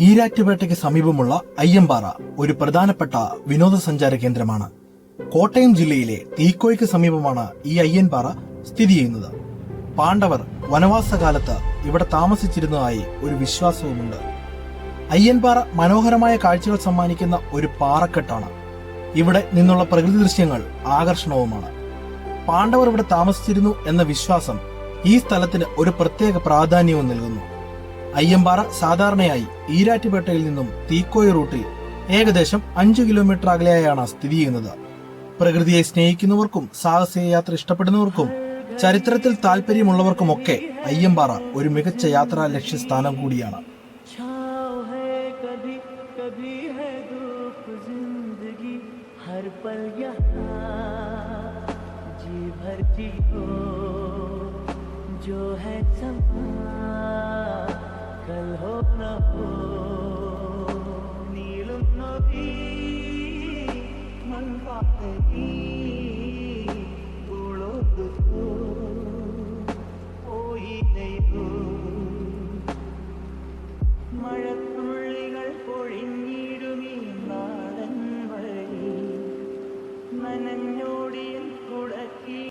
ഈരാറ്റുപേട്ടയ്ക്ക് സമീപമുള്ള അയ്യമ്പാറ ഒരു പ്രധാനപ്പെട്ട വിനോദസഞ്ചാര കേന്ദ്രമാണ്. കോട്ടയം ജില്ലയിലെ തീക്കോയ്ക്ക് സമീപമാണ് ഈ അയ്യൻപാറ സ്ഥിതി ചെയ്യുന്നത്. പാണ്ഡവർ വനവാസകാലത്ത് ഇവിടെ താമസിച്ചിരുന്നതായി ഒരു വിശ്വാസവുമുണ്ട്. അയ്യൻപാറ മനോഹരമായ കാഴ്ചകൾ സമ്മാനിക്കുന്ന ഒരു പാറക്കെട്ടാണ്. ഇവിടെ നിന്നുള്ള പ്രകൃതി ദൃശ്യങ്ങൾ ആകർഷണവുമാണ്. പാണ്ഡവർ ഇവിടെ താമസിച്ചിരുന്നു എന്ന വിശ്വാസം ഈ സ്ഥലത്തിന് ഒരു പ്രത്യേക പ്രാധാന്യവും നൽകുന്നു. അയ്യമ്പാറ സാധാരണയായി ഈരാറ്റുപേട്ടയിൽ നിന്നും തീക്കോയി റൂട്ടിൽ ഏകദേശം അഞ്ചു കിലോമീറ്റർ അകലെയായാണ് സ്ഥിതി ചെയ്യുന്നത് പ്രകൃതിയെ സ്നേഹിക്കുന്നവർക്കും സാഹസിക യാത്ര ഇഷ്ടപ്പെടുന്നവർക്കും ചരിത്രത്തിൽ താല്പര്യമുള്ളവർക്കുമൊക്കെ അയ്യമ്പാറ ഒരു മികച്ച യാത്രാ ലക്ഷ്യസ്ഥാനം കൂടിയാണ് छाव है कभी कभी है धूप जिंदगी हर पल यहाँ जी भर जियो जो है समा മഴത്തുള്ളികൾ പൊഴിഞ്ഞിടുമീ നാടൻ വഴി നനഞ്ഞോടിയും കുടക്കി